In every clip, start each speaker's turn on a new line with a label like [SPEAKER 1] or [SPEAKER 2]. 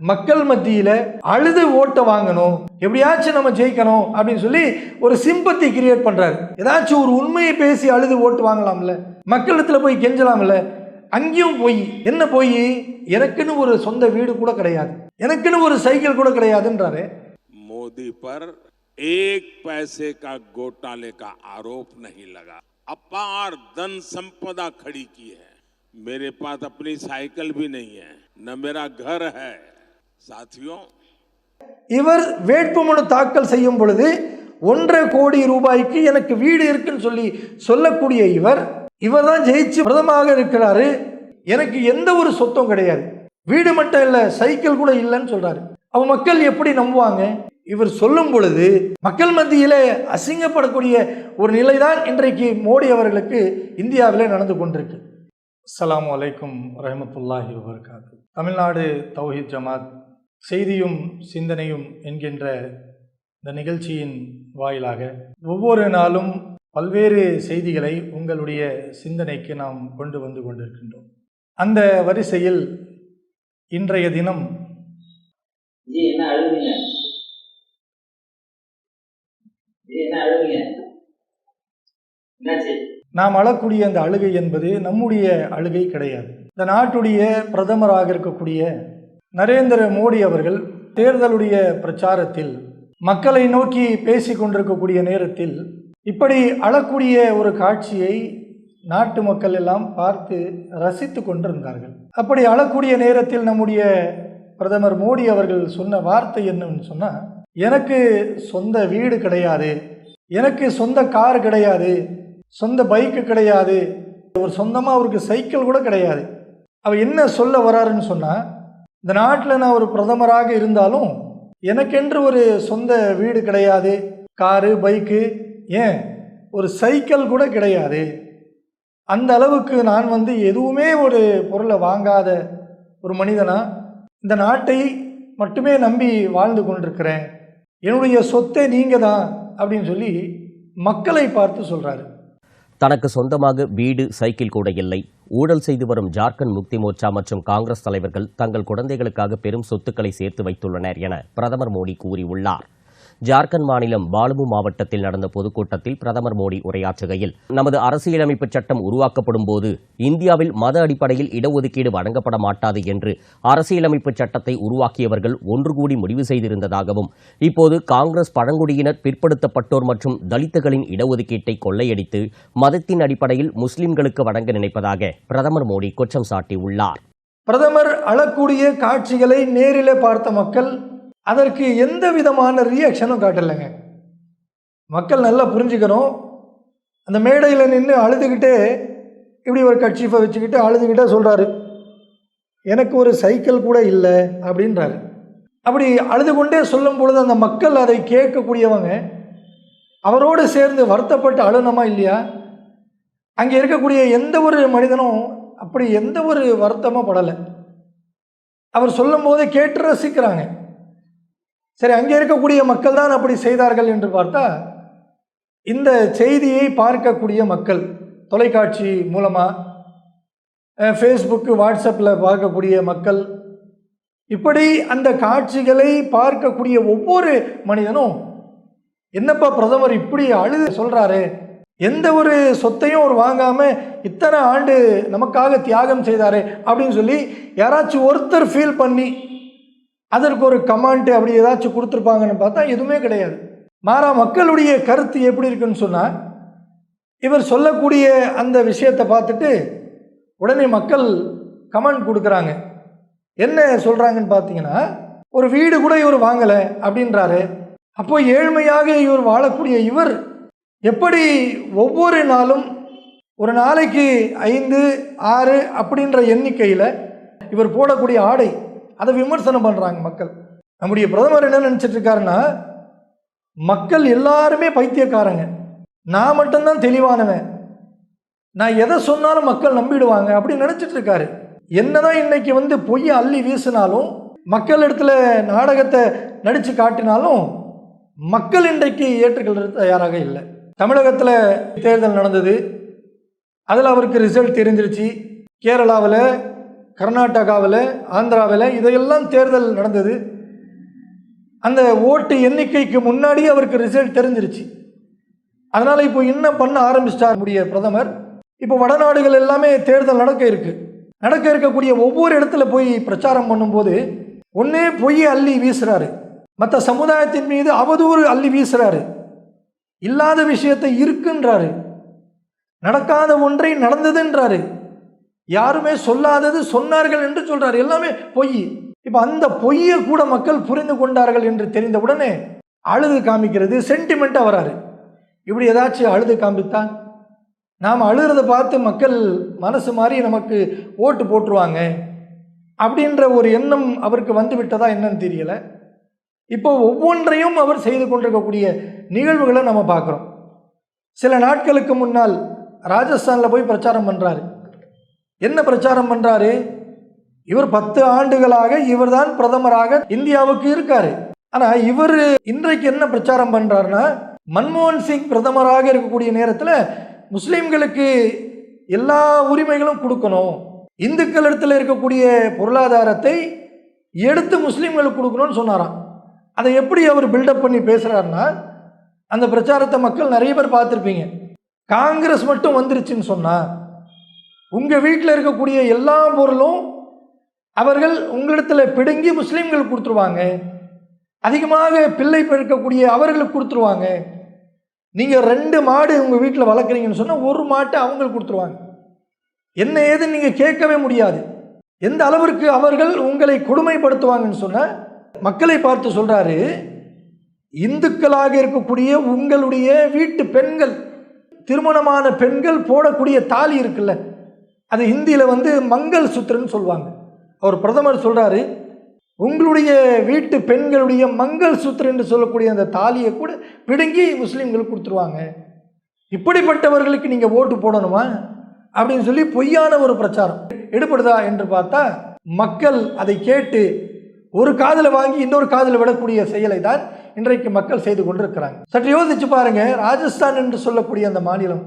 [SPEAKER 1] மக்கள் மத்தியில அழுது ஓட்டை வாங்கணும் எப்படியாச்சும் நம்ம ஜெயிக்கணும் அப்படின்னு சொல்லி ஒரு சிம்பத்தி கிரியேட் பண்றாரு ஏதாச்சும் ஒரு உண்மையை பேசி அழுது ஓட்டு வாங்கலாம்ல மக்களிடத்துல போய் கெஞ்சலாம்ல அங்கேயும் போய் என்ன போய் எனக்குன்னு ஒரு சொந்த வீடு கூட கிடையாது எனக்குன்னு ஒரு சைக்கிள் கூட கிடையாதுன்றாரு
[SPEAKER 2] मोदी पर एक पैसे का घोटाले का आरोप नहीं लगा अपार धन संपदा खड़ी की है मेरे पास अपनी साइकिल भी नहीं है न मेरा घर है साथियों
[SPEAKER 1] இவர் வேட்புமனு தாக்கல் செய்யும் பொழுது ஒன்றரை கோடி ரூபாய்க்கு எனக்கு வீடு இருக்குன்னு சொல்லி சொல்லக்கூடிய இவர் இவர் தான் ஜெயிச்சு பிரதமாக இருக்கிறாரு எனக்கு எந்த ஒரு சொத்தும் கிடையாது வீடு மட்டும் இல்லை சைக்கிள் கூட இல்லைன்னு சொல்றாரு அவ மக்கள் எப்படி நம்புவாங்க இவர் சொல்லும் பொழுது மக்கள் மத்தியிலே அசிங்கப்படக்கூடிய ஒரு நிலைதான் இன்றைக்கு மோடி அவர்களுக்கு இந்தியாவிலே நடந்து கொண்டிருக்கு அஸ்ஸலாமு அலைக்கும் ரஹமத்துல்லாஹி வபரகாத்து தமிழ்நாடு தௌஹீத் ஜமாத் செய்தியும் சிந்தனையும் என்கின்ற இந்த நிகழ்ச்சியின் வாயிலாக ஒவ்வொரு நாளும் பல்வேறு செய்திகளை உங்களுடைய சிந்தனைக்கு நாம் கொண்டு வந்து கொண்டிருக்கின்றோம். அந்த வரிசையில் இன்றைய தினம் நாம் அழக்கூடிய அந்த அழுகை என்பது நம்முடைய அழுகை கிடையாது. இந்த நாட்டுடைய பிரதமராக இருக்கக்கூடிய நரேந்திர மோடி அவர்கள் தேர்தலுடைய பிரச்சாரத்தில் மக்களை நோக்கி பேசி கொண்டிருக்கக்கூடிய நேரத்தில் இப்படி அழக்கூடிய ஒரு காட்சியை நாட்டு மக்கள் எல்லாம் பார்த்து ரசித்து கொண்டிருந்தார்கள். அப்படி அழக்கூடிய நேரத்தில் நம்முடைய பிரதமர் மோடி அவர்கள் சொன்ன வார்த்தை என்னன்னு சொன்னால் எனக்கு சொந்த வீடு கிடையாது எனக்கு சொந்த கார் கிடையாது சொந்த பைக்கு கிடையாது ஒரு சொந்தமாக அவருக்கு சைக்கிள் கூட கிடையாது. அவர் என்ன சொல்ல வராருன்னு சொன்னால் இந்த நாட்டில் நான் ஒரு பிரதமராக இருந்தாலும் எனக்கென்று ஒரு சொந்த வீடு கிடையாது காரு பைக்கு ஏன்? ஒரு சைக்கிள் கூட கிடையாது. அந்த அளவுக்கு நான் வந்து எதுவுமே ஒரு பொருளை வாங்காத ஒரு மனிதனா? இந்த நாட்டை மட்டுமே நம்பி வாழ்ந்து கொண்டிருக்கிறேன். என்னுடைய சொத்தை நீங்கள் தான் அப்படின்னு சொல்லி மக்களை பார்த்து சொல்கிறாரு
[SPEAKER 3] தனக்கு சொந்தமாக வீடு சைக்கிள் கூட இல்லை. ஊழல் செய்து வரும் ஜார்க்கண்ட் முக்தி மோர்ச்சா மற்றும் காங்கிரஸ் தலைவர்கள் தங்கள் குழந்தைகளுக்காக பெரும் சொத்துக்களை சேர்த்து வைத்துள்ளனர் என பிரதமர் மோடி கூறியுள்ளார். ஜார்க்கண்ட் மாநிலம் பாலுமு மாவட்டத்தில் நடந்த பொதுக்கூட்டத்தில் பிரதமர் மோடி உரையாற்றுகையில் நமது அரசியலமைப்பு சட்டம் உருவாக்கப்படும் போது இந்தியாவில் மத அடிப்படையில் இடஒதுக்கீடு வழங்கப்பட மாட்டாது என்று அரசியலமைப்பு சட்டத்தை உருவாக்கியவர்கள் ஒன்று கூடி முடிவு செய்திருந்ததாகவும் இப்போது காங்கிரஸ் பழங்குடியினர் பிற்படுத்தப்பட்டோர் மற்றும் தலித்துகளின் இடஒதுக்கீட்டை கொள்ளையடித்து மதத்தின் அடிப்படையில் முஸ்லிம்களுக்கு வழங்க நினைப்பதாக பிரதமர் மோடி குற்றம் சாட்டியுள்ளார்.
[SPEAKER 1] பிரதமர் அழக்கூடிய காட்சிகளை நேரிலே பார்த்த மக்கள் அதற்கு எந்த விதமான ரியாக்ஷனும் காட்டலைங்க. மக்கள் நல்லா புரிஞ்சுக்கணும். அந்த மேடையில் நின்று அழுதுகிட்டே இப்படி ஒரு கட்சிஃபை வச்சுக்கிட்டு அழுதுகிட்டே சொல்கிறாரு எனக்கு ஒரு சைக்கிள் கூட இல்லை அப்படின்றாரு. அப்படி அழுது கொண்டே சொல்லும் பொழுது அந்த மக்கள் அதை கேட்கக்கூடியவங்க அவரோடு சேர்ந்து வருத்தப்பட்டு அழுனமா இல்லையா? அங்கே இருக்கக்கூடிய எந்த ஒரு மனிதனும் அப்படி எந்த ஒரு வருத்தமாக படலை. அவர் சொல்லும்போது கேட்டு ரசிக்கிறாங்க. சரி அங்கே இருக்கக்கூடிய மக்கள் தான் அப்படி செய்தார்கள் என்று பார்த்தா இந்த செய்தியை பார்க்கக்கூடிய மக்கள் தொலைக்காட்சி மூலமாக ஃபேஸ்புக்கு வாட்ஸ்அப்பில் பார்க்கக்கூடிய மக்கள் இப்படி அந்த காட்சிகளை பார்க்கக்கூடிய ஒவ்வொரு மனிதனும் என்னப்பா பிரதமர் இப்படி அழுது சொல்கிறாரு எந்த ஒரு சொத்தையும் அவர் வாங்காமல் இத்தனை ஆண்டு நமக்காக தியாகம் செய்தார் அப்படின்னு சொல்லி யாராச்சும் ஒருத்தர் ஃபீல் பண்ணி அதற்கு ஒரு கமாண்ட் அப்படி ஏதாச்சும் கொடுத்துருப்பாங்கன்னு பார்த்தா எதுவுமே கிடையாது. மாறா மக்களுடைய கருத்து எப்படி இருக்குன்னு சொன்னால் இவர் சொல்லக்கூடிய அந்த விஷயத்தை பார்த்துட்டு உடனே மக்கள் கமெண்ட் கொடுக்குறாங்க. என்ன சொல்கிறாங்கன்னு பார்த்தீங்கன்னா ஒரு வீடு கூட இவர் வாங்கலை அப்படின்றாரு. அப்போ ஏழ்மையாக இவர் வாழக்கூடிய இவர் எப்படி ஒவ்வொரு நாளும் ஒரு நாளைக்கு ஐந்து ஆறு அப்படின்ற எண்ணிக்கையில் இவர் போடக்கூடிய ஆடை அதை விமர்சனம் பண்ணுறாங்க மக்கள். நம்முடைய பிரதமர் என்ன நினச்சிட்டு இருக்காருன்னா மக்கள் எல்லாருமே பைத்தியக்காரங்க. நான் மட்டும்தான் தெளிவானவன். நான் எதை சொன்னாலும் மக்கள் நம்பிடுவாங்க அப்படின்னு நினச்சிட்டு இருக்காரு என்னதான் இன்னைக்கு வந்து பொய்யை அள்ளி வீசினாலும் மக்கள் இடத்துல நாடகத்தை நடித்து காட்டினாலும் மக்கள் இன்றைக்கு ஏற்றுக்கொள்றது தயாராக இல்லை. தமிழகத்தில் தேர்தல் நடந்தது. அதில் அவருக்கு ரிசல்ட் தெரிஞ்சிருச்சு. கேரளாவில் கர்நாடகாவில் ஆந்திராவில் இதையெல்லாம் தேர்தல் நடந்தது. அந்த ஓட்டு எண்ணிக்கைக்கு முன்னாடி அவருக்கு ரிசல்ட் தெரிஞ்சிருச்சு. அதனால் இப்போ என்ன பண்ண ஆரம்பிச்சிட்டார் முடிய பிரதமர். இப்போ வடநாடுகள் எல்லாமே தேர்தல் நடக்க இருக்கு. நடக்க இருக்கக்கூடிய ஒவ்வொரு இடத்துல போய் பிரச்சாரம் பண்ணும்போது ஒன்றே பொய் அள்ளி வீசுகிறாரு மற்ற சமுதாயத்தின் மீது அவதூறு அள்ளி வீசுகிறாரு இல்லாத விஷயத்தை இருக்குன்றாரு. நடக்காத ஒன்றை நடந்ததுன்றாரு. யாருமே சொல்லாதது சொன்னார்கள் என்று சொல்றார். எல்லாமே பொய். இப்போ அந்த பொய்யை கூட மக்கள் புரிந்து கொண்டார்கள் என்று தெரிந்த உடனே அழுது காமிக்கிறது சென்டிமெண்ட்டாக வராரு. இப்படி ஏதாச்சும் அழுது காமித்தா நாம் அழுகிறத பார்த்து மக்கள் மனசு மாறி நமக்கு ஓட்டு போட்டுருவாங்க. அப்படின்ற ஒரு எண்ணம் அவருக்கு வந்து விட்டதா என்னன்னு தெரியல. இப்போ ஒவ்வொன்றையும் அவர் செய்து கொண்டிருக்கக்கூடிய நிகழ்வுகளை நம்ம பார்க்குறோம். சில நாட்களுக்கு முன்னால் ராஜஸ்தானில் போய் பிரச்சாரம் பண்ணுறாரு என்ன பிரச்சாரம் பண்ணுறாரு இவர் பத்து ஆண்டுகளாக இவர்தான் பிரதமராக இந்தியாவுக்கு இருக்காரு. ஆனால் இவர் இன்றைக்கு என்ன பிரச்சாரம் பண்ணுறாருன்னா மன்மோகன் சிங் பிரதமராக இருக்கக்கூடிய நேரத்தில் முஸ்லீம்களுக்கு எல்லா உரிமைகளும் கொடுக்கணும். இந்துக்கள் இடத்துல இருக்கக்கூடிய பொருளாதாரத்தை எடுத்து முஸ்லீம்களுக்கு கொடுக்கணும்னு சொன்னாராம். அதை எப்படி அவர் பில்டப் பண்ணி பேசுகிறாருன்னா அந்த பிரச்சாரத்தை மக்கள் நிறைய பேர் பார்த்துருப்பீங்க. காங்கிரஸ் மட்டும் வந்துருச்சுன்னு சொன்னால் உங்கள் வீட்டில் இருக்கக்கூடிய எல்லா பொருளும் அவர்கள் உங்களிடத்தில் பிடுங்கி முஸ்லீம்களுக்கு கொடுத்துருவாங்க. அதிகமாக பிள்ளை பெருக்கக்கூடிய அவர்களுக்கு கொடுத்துருவாங்க. நீங்கள் ரெண்டு மாடு உங்கள் வீட்டில் வளர்க்குறீங்கன்னு சொன்னால் ஒரு மாட்டை அவங்களுக்கு கொடுத்துருவாங்க. என்ன ஏதுன்னு நீங்கள் கேட்கவே முடியாது. எந்த அளவிற்கு அவர்கள் உங்களை கொடுமைப்படுத்துவாங்கன்னு சொன்னால் மக்களை பார்த்து சொல்கிறாரு இந்துக்களாக இருக்கக்கூடிய உங்களுடைய வீட்டு பெண்கள் திருமணமான பெண்கள் போடக்கூடிய தாலி இருக்குல்ல அது ஹிந்தியில் வந்து மங்கள் சுத்திரன்னு சொல்லுவாங்க. அவர் பிரதமர் சொல்கிறாரு உங்களுடைய வீட்டு பெண்களுடைய மங்கள் சூத்திரம் என்று சொல்லக்கூடிய அந்த தாலியை கூட பிடுங்கி முஸ்லீம்களுக்கு கொடுத்துருவாங்க. இப்படிப்பட்டவர்களுக்கு நீங்கள் ஓட்டு போடணுமா? அப்படின்னு சொல்லி பொய்யான ஒரு பிரச்சாரம். எடுப்படுதா என்று பார்த்தா மக்கள் அதை கேட்டு ஒரு காதில் வாங்கி இன்னொரு காதில் விடக்கூடிய செயலை தான் இன்றைக்கு மக்கள் செய்து கொண்டிருக்கிறாங்க. சற்று யோசிச்சு பாருங்க ராஜஸ்தான் என்று சொல்லக்கூடிய அந்த மாநிலம்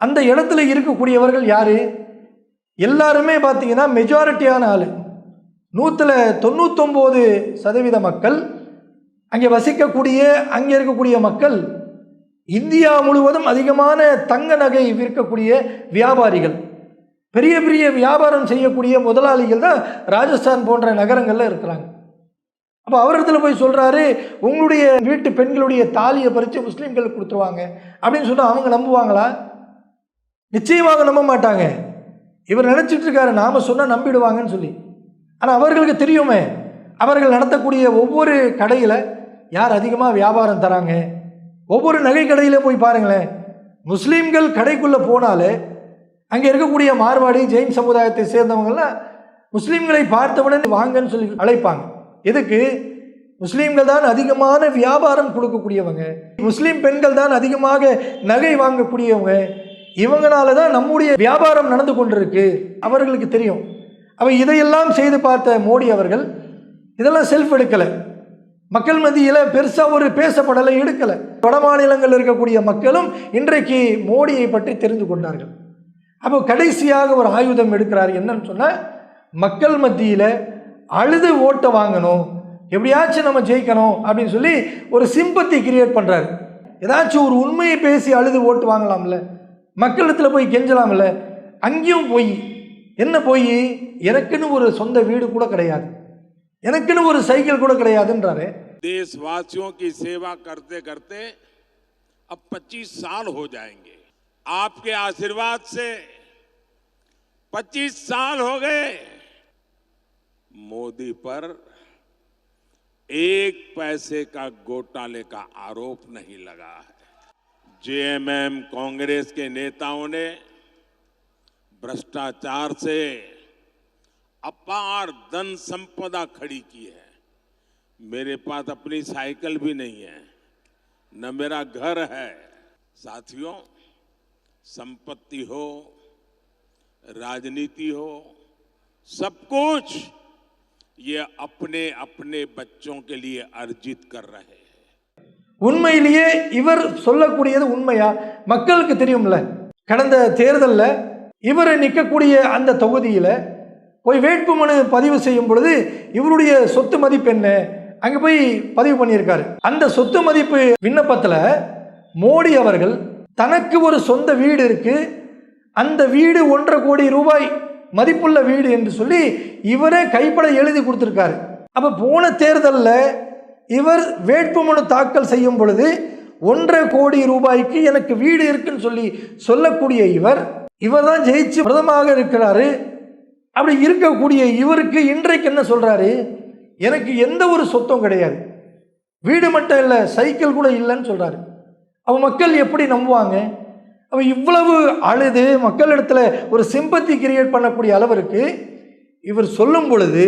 [SPEAKER 1] அந்த இடத்துல இருக்கக்கூடியவர்கள் யாரு? எல்லாருமே பார்த்தீங்கன்னா மெஜாரிட்டியான ஆள். நூற்றில் தொண்ணூத்தொம்போது சதவீத மக்கள் அங்கே வசிக்கக்கூடிய அங்கே இருக்கக்கூடிய மக்கள் இந்தியா முழுவதும் அதிகமான தங்க நகை விற்கக்கூடிய வியாபாரிகள். பெரிய பெரிய வியாபாரம் செய்யக்கூடிய முதலாளிகள் தான் ராஜஸ்தான் போன்ற நகரங்களில் இருக்கிறாங்க. அப்போ அவரிடத்துல போய் சொல்கிறாரு உங்களுடைய வீட்டு பெண்களுடைய தாலியை பறித்து முஸ்லீம்களுக்கு கொடுத்துருவாங்க. அப்படின்னு சொன்னால் அவங்க நம்புவாங்களா? நிச்சயமாக நம்ப மாட்டாங்க. இவர் நினச்சிட்டு இருக்காரு நாம் சொன்னால் நம்பிடுவாங்கன்னு சொல்லி. ஆனால் அவர்களுக்கு தெரியுமே அவர்கள் நடத்தக்கூடிய ஒவ்வொரு கடையில் யார் அதிகமாக வியாபாரம் தராங்க? ஒவ்வொரு நகை கடையில் போய் பாருங்களேன். முஸ்லீம்கள் கடைக்குள்ளே போனாலே அங்கே இருக்கக்கூடிய மார்வாடி ஜெயின் சமுதாயத்தை சேர்ந்தவங்கள்லாம் முஸ்லீம்களை பார்த்தவுடன் வாங்கன்னு சொல்லி அழைப்பாங்க. எதுக்கு? முஸ்லீம்கள் தான் அதிகமான வியாபாரம் கொடுக்கக்கூடியவங்க. முஸ்லீம் பெண்கள் தான் அதிகமாக நகை வாங்கக்கூடியவங்க. இவங்களால தான் நம்முடைய வியாபாரம் நடந்து கொண்டிருக்கு. அவர்களுக்கு தெரியும். அவ இதையெல்லாம் செய்து பார்த்த மோடி அவர்கள் இதெல்லாம் செல்ஃப் எடுக்கலை. மக்கள் மத்தியில் பெருசாக ஒரு பேசப்படலை எடுக்கலை. வட மாநிலங்களில் இருக்கக்கூடிய மக்களும் இன்றைக்கு மோடியை பற்றி தெரிந்து கொண்டார்கள். அப்போ கடைசியாக ஒரு ஆயுதம் எடுக்கிறார் என்னன்னு சொன்னால் மக்கள் மத்தியில் அழுது ஓட்டை வாங்கணும் எப்படியாச்சும் நம்ம ஜெயிக்கணும் அப்படின்னு சொல்லி ஒரு சிம்பத்தி கிரியேட் பண்ணுறாரு ஏதாச்சும் ஒரு உண்மையை பேசி அழுது ஓட்டு வாங்கலாம்ல. மக்களிடத்தில் போய் கெஞ்சலாம்ல அங்கேயும் போய் என்ன போய் எனக்குன்னு ஒரு சொந்த வீடு கூட கிடையாது எனக்குன்னு ஒரு சைக்கிள் கூட கிடையாதுன்றாரு
[SPEAKER 2] देशवासियों की सेवा करते करते अब 25 साल हो जाएंगे आपके आशीर्वाद से 25 साल हो गए मोदी पर एक पैसे का घोटाले का आरोप नहीं लगा है जेएमएम कांग्रेस के नेताओं ने भ्रष्टाचार से अपार धन संपदा खड़ी की है। मेरे पास अपनी साइकिल भी नहीं है, न मेरा घर है। साथियों, संपत्ति हो, राजनीति हो, सब कुछ ये अपने अपने बच्चों के लिए अर्जित कर रहे हैं।
[SPEAKER 1] உண்மையிலேயே இவர் சொல்லக்கூடியது உண்மையா? மக்களுக்கு தெரியும்ல. கடந்த தேர்தலில் இவர் நிற்கக்கூடிய அந்த தொகுதியில் போய் வேட்புமனு பதிவு செய்யும் பொழுது இவருடைய சொத்து மதிப்பு என்ன? அங்கே போய் பதிவு பண்ணியிருக்காரு. அந்த சொத்து மதிப்பு விண்ணப்பத்தில் மோடி அவர்கள் தனக்கு ஒரு சொந்த வீடு இருக்குது அந்த வீடு ஒன்றரை கோடி ரூபாய் மதிப்புள்ள வீடு என்று சொல்லி இவரே கைப்பட எழுதி கொடுத்துருக்காரு. அப்போ போன தேர்தலில் இவர் வேட்புமனு தாக்கல் செய்யும் பொழுது ஒன்றரை கோடி ரூபாய்க்கு எனக்கு வீடு இருக்குன்னு சொல்லி சொல்லக்கூடிய இவர் இவர் தான் ஜெயிச்சு பிரதமாக இருக்கிறாரு. அப்படி இருக்கக்கூடிய இவருக்கு இன்றைக்கு என்ன சொல்கிறாரு எனக்கு எந்த ஒரு சொத்தும் கிடையாது. வீடு மட்டும் இல்லை சைக்கிள் கூட இல்லைன்னு சொல்கிறாரு அவ மக்கள் எப்படி நம்புவாங்க? அவன் இவ்வளவு அழுது மக்களிடத்தில் ஒரு சிம்பத்தி கிரியேட் பண்ணக்கூடிய அளவிற்கு இவர் சொல்லும் பொழுது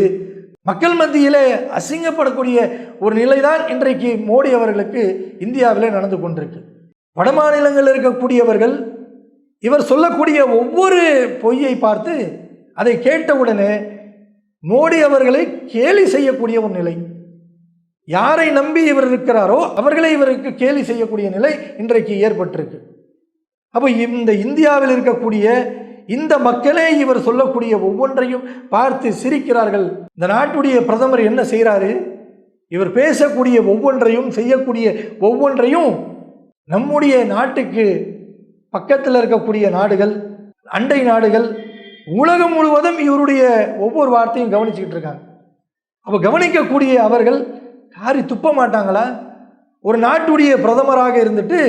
[SPEAKER 1] மக்கள் மத்தியிலே அசிங்கப்படக்கூடிய ஒரு நிலைதான் இன்றைக்கு மோடி அவர்களுக்கு இந்தியாவிலே நடந்து கொண்டிருக்கு. வட மாநிலங்களில் இருக்கக்கூடியவர்கள் இவர் சொல்லக்கூடிய ஒவ்வொரு பொய்யை பார்த்து அதை கேட்டவுடனே மோடி அவர்களை கேலி செய்யக்கூடிய ஒரு நிலை. யாரை நம்பி இவர் இருக்கிறாரோ அவர்களை இவருக்கு கேலி செய்யக்கூடிய நிலை இன்றைக்கு ஏற்பட்டிருக்கு. அப்போ இந்த இந்தியாவில் இருக்கக்கூடிய இந்த மக்களே இவர் சொல்லக்கூடிய ஒவ்வொன்றையும் பார்த்து சிரிக்கிறார்கள். இந்த நாட்டுடைய பிரதமர் என்ன செய்கிறாரு இவர் பேசக்கூடிய ஒவ்வொன்றையும் செய்யக்கூடிய ஒவ்வொன்றையும் நம்முடைய நாட்டுக்கு பக்கத்தில் இருக்கக்கூடிய நாடுகள் அண்டை நாடுகள் உலகம் முழுவதும் இவருடைய ஒவ்வொரு வார்த்தையும் கவனிச்சுக்கிட்டு இருக்காங்க. அப்போ கவனிக்கக்கூடிய அவர்கள் காரி துப்ப மாட்டாங்களா? ஒரு நாட்டுடைய பிரதமராக இருந்துட்டு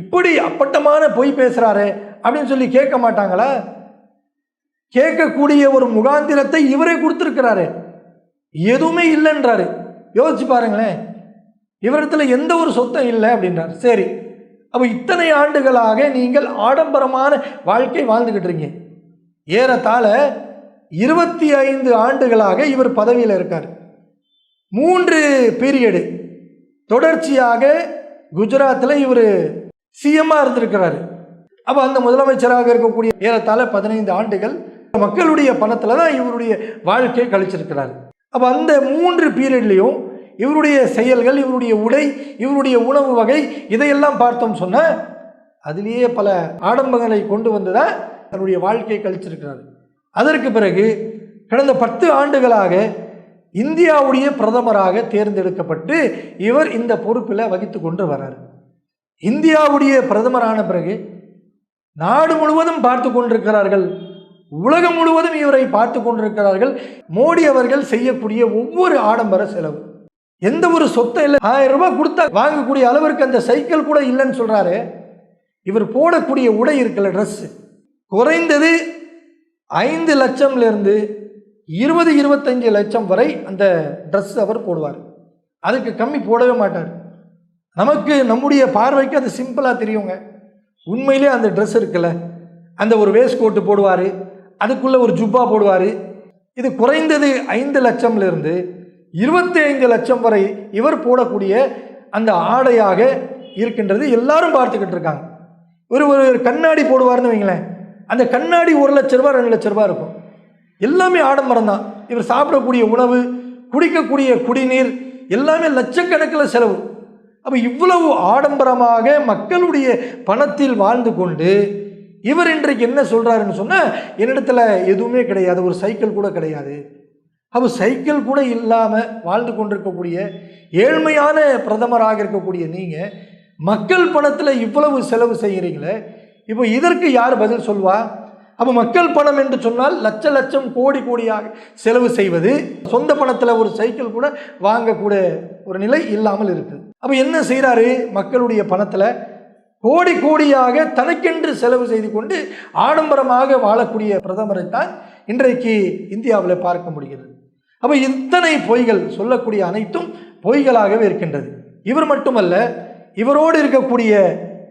[SPEAKER 1] இப்படி அப்பட்டமான பொய் பேசுகிறாரு அப்படின்னு சொல்லி கேட்க மாட்டாங்களா? கேட்கக்கூடிய ஒரு முகாந்திரத்தை இவரே கொடுத்துருக்கிறாரு. எதுவுமே இல்லைன்றாரு. யோசிச்சு பாருங்களேன். இவரிடத்துல எந்த ஒரு சொத்தம் இல்லை அப்படின்றார். சரி. அப்போ இத்தனை ஆண்டுகளாக நீங்கள் ஆடம்பரமான வாழ்க்கை வாழ்ந்துக்கிட்டு இருக்கீங்க. ஏறத்தாழ இருபத்தி ஐந்து ஆண்டுகளாக இவர் பதவியில் இருக்கார். மூன்று பீரியடு தொடர்ச்சியாக குஜராத்தில் இவர் சிஎம்மாக இருந்திருக்கிறாரு. அப்போ அந்த முதலமைச்சராக இருக்கக்கூடிய ஏறத்தாழ பதினைந்து ஆண்டுகள் மக்களுடைய பணத்தில் தான் இவருடைய வாழ்க்கையை கழிச்சிருக்கிறார். அப்போ அந்த மூன்று பீரியட்லேயும் இவருடைய செயல்கள் இவருடைய உடை இவருடைய உணவு வகை இதையெல்லாம் பார்த்தோம் சொன்ன அதிலேயே பல ஆடம்பங்களை கொண்டு வந்து தான் தன்னுடைய வாழ்க்கையை கழிச்சிருக்கிறார். அதற்கு பிறகு கடந்த பத்து ஆண்டுகளாக இந்தியாவுடைய பிரதமராக தேர்ந்தெடுக்கப்பட்டு இவர் இந்த பொறுப்பில் வகித்து கொண்டு வர்றார் இந்தியாவுடைய பிரதமரான பிறகு நாடு முழுவதும் பார்த்து கொண்டிருக்கிறார்கள். உலகம் முழுவதும் இவரை பார்த்து கொண்டிருக்கிறார்கள். மோடி அவர்கள் செய்யக்கூடிய ஒவ்வொரு ஆடம்பர செலவு. எந்த ஒரு சொத்தை இல்லை. ஆயிரம் ரூபாய் கொடுத்தா வாங்கக்கூடிய அளவிற்கு அந்த சைக்கிள் கூட இல்லைன்னு சொல்கிறாரு இவர் போடக்கூடிய உடை இருக்கல ட்ரெஸ்ஸு குறைந்தது ஐந்து லட்சம்லேருந்து இருபது இருபத்தஞ்சு லட்சம் வரை அந்த ட்ரெஸ் அவர் போடுவார். அதுக்கு கம்மி போடவே மாட்டார். நமக்கு நம்முடைய பார்வைக்கு அது சிம்பிளாக தெரியுங்க. உண்மையிலே அந்த ட்ரெஸ் இருக்குல்ல? அந்த ஒரு வேஸ்ட் கோட்டு போடுவார். அதுக்குள்ளே ஒரு ஜுப்பா போடுவார். இது குறைந்தது ஐந்து லட்சம்லேருந்து இருபத்தி ஐந்து லட்சம் வரை இவர் போடக்கூடிய அந்த ஆடையாக இருக்கின்றது எல்லாரும் பார்த்துக்கிட்டு இருக்காங்க. ஒரு ஒரு கண்ணாடி போடுவார்னு வைங்களேன். அந்த கண்ணாடி ஒரு லட்ச ரூபா ரெண்டு லட்ச ரூபா இருக்கும். எல்லாமே ஆடம்பரம் தான். இவர் சாப்பிடக்கூடிய உணவு குடிக்கக்கூடிய குடிநீர் எல்லாமே லட்சக்கணக்கில் செலவு. அப்போ இவ்வளவு ஆடம்பரமாக மக்களுடைய பணத்தில் வாழ்ந்து கொண்டு இவர் இன்றைக்கு என்ன சொல்கிறாருன்னு சொன்னால் என்னிடத்துல எதுவுமே கிடையாது ஒரு சைக்கிள் கூட கிடையாது. அப்போ சைக்கிள் கூட இல்லாமல் வாழ்ந்து கொண்டிருக்கக்கூடிய ஏழ்மையான பிரதமராக இருக்கக்கூடிய நீங்கள் மக்கள் பணத்தில் இவ்வளவு செலவு செய்கிறீங்களே இப்போ இதற்கு யார் பதில் சொல்வா? அப்போ மக்கள் பணம் என்று சொன்னால் லட்ச லட்சம் கோடி கோடியாக செலவு செய்வது சொந்த பணத்தில் ஒரு சைக்கிள் கூட வாங்கக்கூட ஒரு நிலை இல்லாமல் இருக்குது. அப்போ என்ன செய்கிறாரு மக்களுடைய பணத்தில் கோடி கோடியாக தனக்கென்று செலவு செய்து கொண்டு ஆடம்பரமாக வாழக்கூடிய பிரதமரைத்தான் இன்றைக்கு இந்தியாவில் பார்க்க முடிகிறது. அப்போ இத்தனை பொய்கள் சொல்லக்கூடிய அனைத்தும் பொய்களாகவே இருக்கின்றது. இவர் மட்டுமல்ல இவரோடு இருக்கக்கூடிய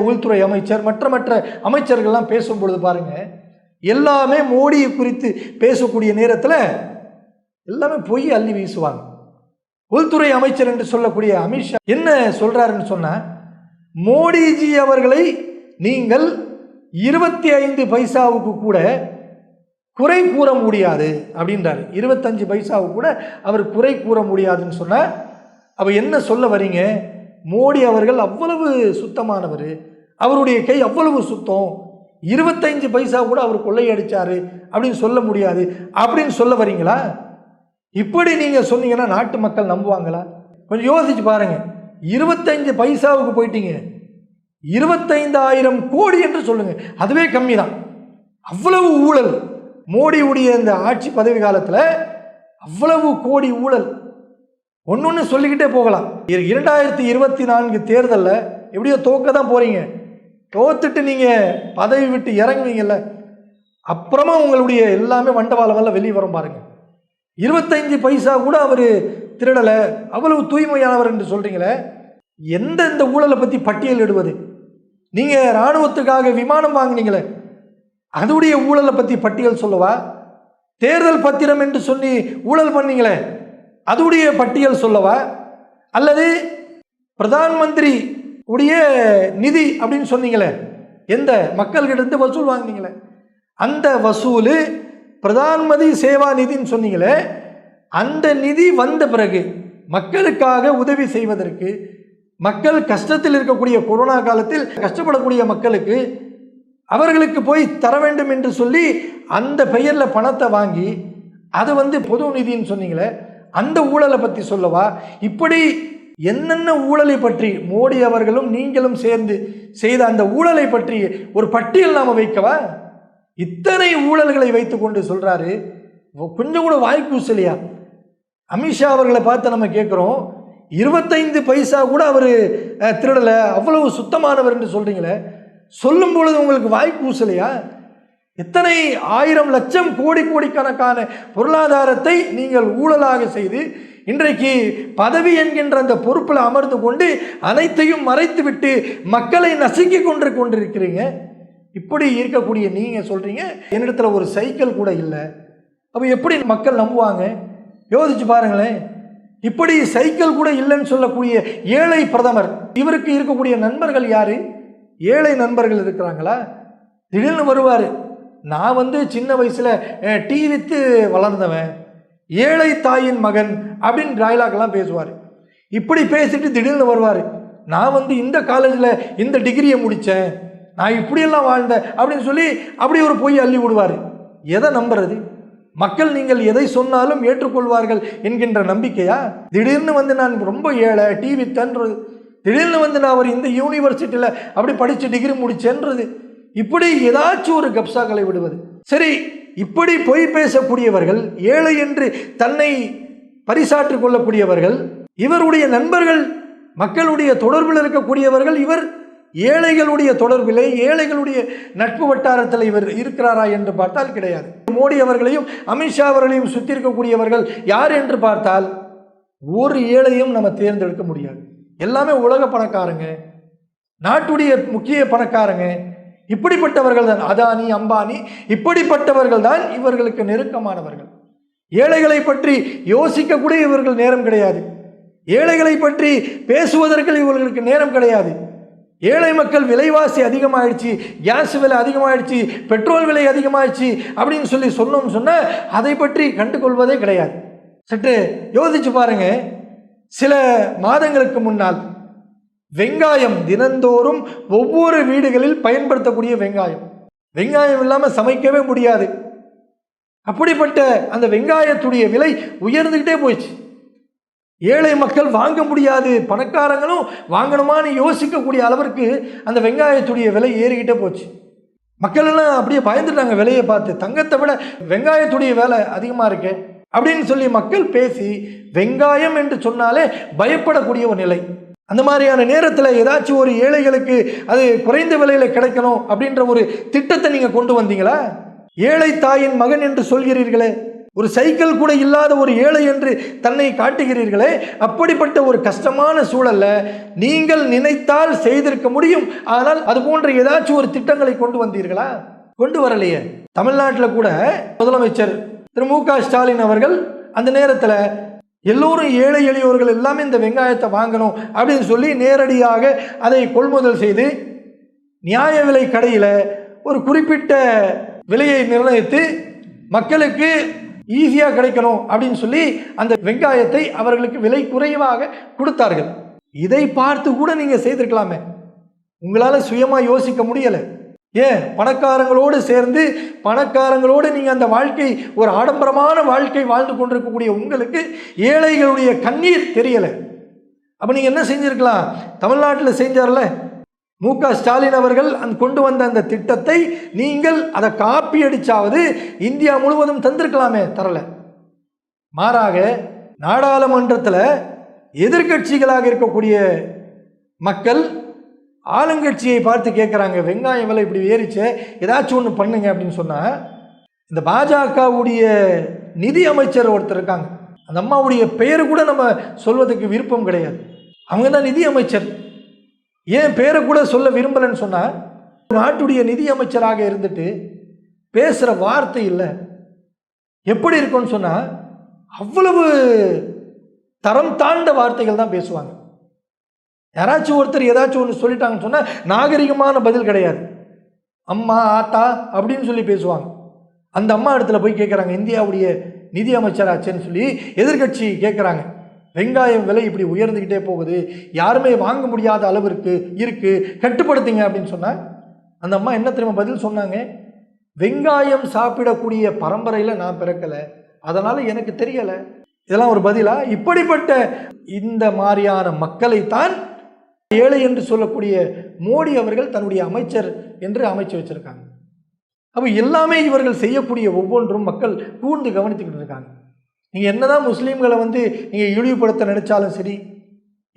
[SPEAKER 1] உள்துறை அமைச்சர் மற்ற மற்ற அமைச்சர்கள்லாம் பேசும் பொழுது பாருங்கள் எல்லாமே மோடியை குறித்து பேசக்கூடிய நேரத்தில் எல்லாமே பொய் அள்ளி வீசுவாங்க. உள்துறை அமைச்சர் என்று சொல்லக்கூடிய அமித்ஷா என்ன சொல்றாருன்னு சொன்ன மோடிஜி அவர்களை நீங்கள் இருபத்தி ஐந்து பைசாவுக்கு கூட குறை கூற முடியாது அப்படின்றாரு. இருபத்தஞ்சு பைசாவுக்கு கூட அவர் குறை கூற முடியாதுன்னு சொன்னால் அவ என்ன சொல்ல வரீங்க? மோடி அவர்கள் அவ்வளவு சுத்தமானவர் அவருடைய கை அவ்வளவு சுத்தம் இருபத்தஞ்சு பைசா கூட அவர் கொள்ளையடிச்சாரு அப்படின்னு சொல்ல முடியாது. அப்படின்னு சொல்ல வரீங்களா? இப்படி நீங்கள் சொன்னீங்கன்னா நாட்டு மக்கள் நம்புவாங்களா? கொஞ்சம் யோசிச்சு பாருங்க. இருபத்தஞ்சு பைசாவுக்கு போயிட்டீங்க. இருபத்தைந்தாயிரம் கோடி என்று சொல்லுங்கள் அதுவே கம்மி தான் அவ்வளவு ஊழல். மோடியுடைய இந்த ஆட்சி பதவி காலத்தில் அவ்வளவு கோடி ஊழல். ஒன்று ஒன்று சொல்லிக்கிட்டே போகலாம். இரண்டாயிரத்தி இருபத்தி நான்கு தேர்தலில் எப்படியோ தோக்க தான் போகிறீங்க தோத்துட்டு நீங்கள் பதவி விட்டு இறங்குவீங்கல்ல. அப்புறமா உங்களுடைய எல்லாமே வண்டவாளமெல்லாம் வெளியே வரும் பாருங்கள் இருபத்தைந்து பைசா கூட அவர் திருடலை. அவ்வளவு தூய்மையானவர் என்று சொல்கிறீங்களே எந்தெந்த ஊழலை பற்றி பட்டியலிடுவது நீங்கள் இராணுவத்துக்காக விமானம் வாங்குனீங்களே. அதுடைய ஊழலை பற்றி பட்டியல் சொல்லவா? தேர்தல் பத்திரம் என்று சொல்லி ஊழல் பண்ணீங்களே. அதுடைய பட்டியல் சொல்லவா? அல்லது பிரதான் மந்திரி உடைய நிதி அப்படின்னு சொன்னீங்களே. எந்த மக்கள்கிட்ட வசூல் வாங்குனீங்களே. அந்த வசூல் பிரதான்மதி சேவா நிதின்னு சொன்னீங்களே அந்த நிதி வந்த பிறகு மக்களுக்காக உதவி செய்வதற்கு மக்கள் கஷ்டத்தில் இருக்கக்கூடிய கொரோனா காலத்தில் கஷ்டப்படக்கூடிய மக்களுக்கு அவர்களுக்கு போய் தர வேண்டும் என்று சொல்லி அந்த பெயரில் பணத்தை வாங்கி அது வந்து பொது நிதின்னு சொன்னீங்களே அந்த ஊழலை பற்றி சொல்லவா? இப்படி என்னென்ன ஊழலை பற்றி மோடி அவர்களும் நீங்களும் சேர்ந்து செய்த அந்த ஊழலை பற்றி ஒரு பட்டியல் நாம் வைக்கவா? இத்தனை ஊழல்களை வைத்துக்கொண்டு சொல்கிறாரு கொஞ்சம் கூட வாய்க்கூசலையா அமித்ஷா அவர்களை பார்த்து நம்ம கேட்குறோம். இருபத்தைந்து பைசா கூட அவர் திருடலை. அவ்வளவு சுத்தமானவர் என்று சொல்கிறீங்களே சொல்லும் பொழுது உங்களுக்கு வாய் ஊசலையா? எத்தனை ஆயிரம் லட்சம் கோடி கோடிக்கணக்கான பொருளாதாரத்தை நீங்கள் ஊழலாக செய்து இன்றைக்கு பதவி என்கின்ற அந்த பொறுப்பில் அமர்ந்து கொண்டு அனைத்தையும் மறைத்துவிட்டு மக்களை நசுக்கி கொண்டு கொண்டிருக்கிறீங்க. இப்படி இருக்கக்கூடிய நீங்கள் சொல்கிறீங்க என்னிடத்தில் ஒரு சைக்கிள் கூட இல்லை. அப்போ எப்படி மக்கள் நம்புவாங்க? யோசிச்சு பாருங்களேன். இப்படி சைக்கிள் கூட இல்லைன்னு சொல்லக்கூடிய ஏழை பிரதமர் இவருக்கு இருக்கக்கூடிய நண்பர்கள் யார்? ஏழை நண்பர்கள் இருக்கிறாங்களா? திடீர்னு வருவார். நான் வந்து சின்ன வயசில் டீ வித்து வளர்ந்தவன். ஏழை தாயின் மகன் அப்படின்னு டைலாக்லாம் பேசுவார். இப்படி பேசிட்டு திடீர்னு வருவார். நான் வந்து இந்த காலேஜில் இந்த டிகிரியை முடித்தேன் நான் இப்படியெல்லாம் வாழ்ந்தேன் அப்படின்னு சொல்லி அப்படி ஒரு பொய் அள்ளி விடுவார். எதை நம்புறது? மக்கள் நீங்கள் எதை சொன்னாலும் ஏற்றுக்கொள்வார்கள் என்கின்ற நம்பிக்கையா? திடீர்னு வந்து நான் ரொம்ப ஏழை டிவி தன்றது. திடீர்னு வந்து நான் ஒரு இந்த யூனிவர்சிட்டியில் அப்படி படித்து டிகிரி முடிச்சேன்றது இப்படி ஏதாச்சும் ஒரு கப்சாக்களை விடுவது. சரி இப்படி பொய் பேசக்கூடியவர்கள் ஏழை என்று தன்னை பரிசாற்றிக் கொள்ளக்கூடியவர்கள் இவருடைய நண்பர்கள் மக்களுடைய தொடர்பில் இருக்கக்கூடியவர்கள் இவர் ஏழைகளுடைய தொடர்பிலே ஏழைகளுடைய நட்பு வட்டாரத்தில் இவர் இருக்கிறாரா என்று பார்த்தால் கிடையாது. மோடி அவர்களையும் அமித்ஷா அவர்களையும் சுற்றி இருக்கக்கூடியவர்கள் யார் என்று பார்த்தால் ஒரு ஏழையும் நம்ம தேர்ந்தெடுக்க முடியாது. எல்லாமே உலக பணக்காரங்க நாட்டுடைய முக்கிய பணக்காரங்க இப்படிப்பட்டவர்கள் தான் அதானி அம்பானி இப்படிப்பட்டவர்கள் தான் இவர்களுக்கு நெருக்கமானவர்கள். ஏழைகளை பற்றி யோசிக்கக்கூடிய இவர்கள் நேரம் கிடையாது. ஏழைகளை பற்றி பேசுவதற்கு இவர்களுக்கு நேரம் கிடையாது. ஏழை மக்கள் விலைவாசி அதிகமாகிடுச்சு கேஸ் விலை அதிகமாயிடுச்சு பெட்ரோல் விலை அதிகமாகிடுச்சு அப்படின்னு சொல்லி சொன்னோம்னு சொன்னால் அதை பற்றி கண்டுகொள்வதே கிடையாது. சற்று யோசிச்சு பாருங்க. சில மாதங்களுக்கு முன்னால் வெங்காயம் தினந்தோறும் ஒவ்வொரு வீடுகளில் பயன்படுத்தக்கூடிய வெங்காயம். வெங்காயம் இல்லாமல் சமைக்கவே முடியாது. அப்படிப்பட்ட அந்த வெங்காயத்துடைய விலை உயர்ந்துக்கிட்டே போயிடுச்சு. ஏழை மக்கள் வாங்க முடியாது. பணக்காரங்களும் வாங்கணுமான்னு யோசிக்கக்கூடிய அளவிற்கு அந்த வெங்காயத்துடைய விலை ஏறிக்கிட்டே போச்சு. மக்கள் எல்லாம் அப்படியே பயந்துட்டாங்க விலையை பார்த்து. தங்கத்தை விட வெங்காயத்துடைய விலை அதிகமாக இருக்கு. அப்படின்னு சொல்லி மக்கள் பேசி வெங்காயம் என்று சொன்னாலே பயப்படக்கூடிய ஒரு நிலை. அந்த மாதிரியான நேரத்தில் ஏதாச்சும் ஒரு ஏழைகளுக்கு அது குறைந்த விலையில் கிடைக்கணும் அப்படின்ற ஒரு திட்டத்தை நீங்கள் கொண்டு வந்தீங்களா? ஏழை தாயின் மகன் என்று சொல்கிறீர்களே. ஒரு சைக்கிள் கூட இல்லாத ஒரு ஏழை என்று தன்னை காட்டுகிறீர்களே அப்படிப்பட்ட ஒரு கஷ்டமான சூழல்ல நீங்கள் நினைத்தால் செய்திருக்க முடியும். ஆனால் அது போன்ற ஏதாச்சும் ஒரு திட்டங்களை கொண்டு வந்தீர்களா? கொண்டு வரலையே. தமிழ்நாட்டில் கூட முதலமைச்சர் திரு மு க ஸ்டாலின் அவர்கள் அந்த நேரத்தில் எல்லோரும் ஏழை எளியோர்கள் எல்லாமே இந்த வெங்காயத்தை வாங்கணும் அப்படின்னு சொல்லி நேரடியாக அதை கொள்முதல் செய்து நியாய விலை கடையில் ஒரு குறிப்பிட்ட விலையை நிர்ணயித்து மக்களுக்கு ஈஸியாக கிடைக்கணும் அப்படின்னு சொல்லி அந்த வெங்காயத்தை அவர்களுக்கு விலை குறைவாக கொடுத்தார்கள். இதை பார்த்து கூட நீங்கள் செய்திருக்கலாமே. உங்களால் சுயமாக யோசிக்க முடியலை. ஏன்? பணக்காரங்களோடு சேர்ந்து பணக்காரங்களோடு நீங்கள் அந்த வாழ்க்கை ஒரு ஆடம்பரமான வாழ்க்கை வாழ்ந்து கொண்டிருக்கக்கூடிய உங்களுக்கு ஏழைகளுடைய கண்ணீர் தெரியலை. அப்போ நீங்கள் என்ன செஞ்சுருக்கலாம்? தமிழ்நாட்டில் செஞ்சார்ல? மு க ஸ்டாலின் அவர்கள் அந்த கொண்டு வந்த அந்த திட்டத்தை நீங்கள் அதை காப்பி அடித்தாவது இந்தியா முழுவதும் தந்திருக்கலாமே தரலை. மாறாக நாடாளுமன்றத்தில் எதிர்க்கட்சிகளாக இருக்கக்கூடிய மக்கள் ஆளுங்கட்சியை பார்த்து கேட்குறாங்க வெங்காயம் விலை இப்படி ஏறிச்சு ஏதாச்சும் ஒன்று பண்ணுங்க அப்படின்னு சொன்னால் இந்த பாஜகவுடைய நிதி அமைச்சர் ஒருத்தர் இருக்காங்க. அந்த அம்மாவுடைய பெயர் கூட நம்ம சொல்வதற்கு விருப்பம் கிடையாது. அவங்க தான் நிதி அமைச்சர். ஏன் பேரை கூட சொல்ல விரும்பலைன்னு சொன்னால் நாட்டுடைய நிதி அமைச்சராக இருந்துட்டு பேசுகிற வார்த்தை இல்லை. எப்படி இருக்கும்னு சொன்னால் அவ்வளவு தரம் தாழ்ந்த வார்த்தைகள் தான் பேசுவாங்க. யாராச்சும் ஒருத்தர் ஏதாச்சும் ஒன்று சொல்லிட்டாங்கன்னு சொன்னால் நாகரிகமான பதில் கிடையாது. அம்மா ஆத்தா அப்படின்னு சொல்லி பேசுவாங்க. அந்த அம்மா இடத்துல போய் கேட்குறாங்க இந்தியாவுடைய நிதி அமைச்சராச்சேன்னு சொல்லி எதிர்க்கட்சி கேட்குறாங்க வெங்காயம் விலை இப்படி உயர்ந்துக்கிட்டே போகுது. யாருமே வாங்க முடியாத அளவிற்கு இருக்குது கட்டுப்படுத்துங்க அப்படின்னு சொன்னால் அந்த அம்மா என்ன திரும்ப பதில் சொன்னாங்க? வெங்காயம் சாப்பிடக்கூடிய பரம்பரையில் நான் பிறக்கலை. அதனால் எனக்கு தெரியலை. இதெல்லாம் ஒரு பதிலாக இப்படிப்பட்ட இந்த மாதிரியான மக்களைத்தான் ஏழை என்று சொல்லக்கூடிய மோடி அவர்கள் தன்னுடைய அமைச்சர் என்று அமைச்சு வச்சிருக்காங்க. அப்போ எல்லாமே இவர்கள் செய்யக்கூடிய ஒவ்வொன்றும் மக்கள் கூர்ந்து கவனித்துக்கிட்டு இருக்காங்க. நீங்கள் என்னதான் முஸ்லீம்களை வந்து நீங்கள் இழிவுபடுத்த நினைச்சாலும் சரி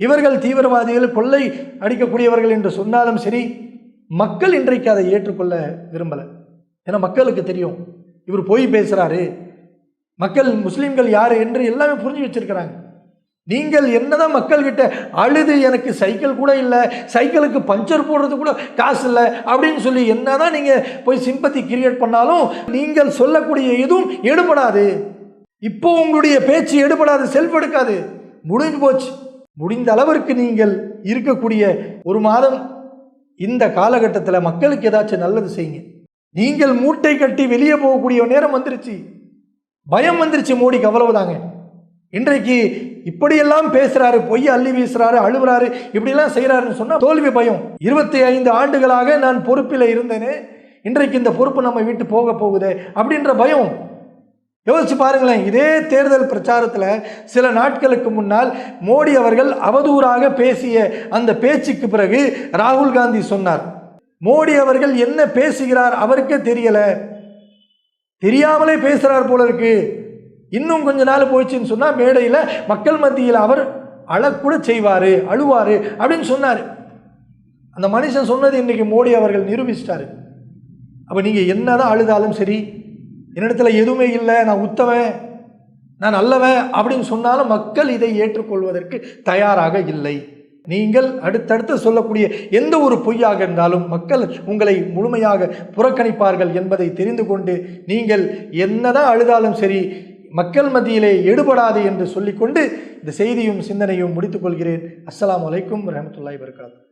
[SPEAKER 1] இவர்கள் தீவிரவாதிகள் கொள்ளை அடிக்கக்கூடியவர்கள் என்று சொன்னாலும் சரி மக்கள் இன்றைக்கு அதை ஏற்றுக்கொள்ள விரும்பலை. ஏன்னா மக்களுக்கு தெரியும் இவர் போய் பேசுகிறாரு மக்கள் முஸ்லீம்கள் யார் என்று எல்லாமே புரிஞ்சு வச்சிருக்கிறாங்க. நீங்கள் என்னதான் மக்கள்கிட்ட அழுது எனக்கு சைக்கிள் கூட இல்லை சைக்கிளுக்கு பஞ்சர் போடுறது கூட காசு இல்லை அப்படின்னு சொல்லி என்னதான் நீங்கள் போய் சிம்பத்தி கிரியேட் பண்ணாலும் நீங்கள் சொல்லக்கூடிய எதுவும் எடுபடாது. இப்போ உங்களுடைய பேச்சு எடுபடாது செல்ஃப் எடுக்காது முடிஞ்சு போச்சு. முடிந்த அளவிற்கு நீங்கள் இருக்கக்கூடிய ஒரு மாதம் இந்த காலகட்டத்தில் மக்களுக்கு ஏதாச்சும் நல்லது செய்யுங்க. நீங்கள் மூட்டை கட்டி வெளியே போகக்கூடிய நேரம் வந்துருச்சு. பயம் வந்துருச்சு மோடிக்கு அவ்வளவுதாங்க. இன்றைக்கு இப்படியெல்லாம் பேசுகிறாரு பொய் அள்ளி வீசுறாரு அழுகுறாரு இப்படிலாம் செய்கிறாருன்னு சொன்னால் தோல்வி பயம். இருபத்தி ஐந்து ஆண்டுகளாக நான் பொறுப்பில் இருந்தேனே இன்றைக்கு இந்த பொறுப்பு நம்ம வீட்டு போக போகுதே அப்படின்ற பயம். யோசிச்சு பாருங்களேன். இதே தேர்தல் பிரச்சாரத்தில் சில நாட்களுக்கு முன்னால் மோடி அவர்கள் அவதூறாக பேசிய அந்த பேச்சுக்கு பிறகு ராகுல் காந்தி சொன்னார். மோடி அவர்கள் என்ன பேசுகிறார் அவருக்கே தெரியல. தெரியாமலே பேசுகிறார் போல இருக்கு. இன்னும் கொஞ்ச நாள் போயிடுச்சுன்னு சொன்னால் மேடையில் மக்கள் மத்தியில் அவர் அழக்கூட செய்வார் அழுவார் அப்படின்னு சொன்னார். அந்த மனுஷன் சொன்னது இன்றைக்கி மோடி அவர்கள் நிரூபிச்சிட்டாரு. அப்போ நீங்கள் என்னதான் அழுதாலும் சரி என்னிடத்துல எதுவுமே இல்லை நான் உத்தவன் நான் நல்லவன் அப்படின்னு சொன்னாலும் மக்கள் இதை ஏற்றுக்கொள்வதற்கு தயாராக இல்லை. நீங்கள் அடுத்தடுத்து சொல்லக்கூடிய எந்த ஒரு பொய்யாக இருந்தாலும் மக்கள் உங்களை முழுமையாக புறக்கணிப்பார்கள் என்பதை தெரிந்து கொண்டு நீங்கள் என்னதான் அழுதாலும் சரி மக்கள் மத்தியிலே எடுபடாது என்று சொல்லிக்கொண்டு இந்த செய்தியும் சிந்தனையும் முடித்துக்கொள்கிறேன் அஸ்லாம் வலைக்கும் ரஹமத்துல்லாய் வர்காத்து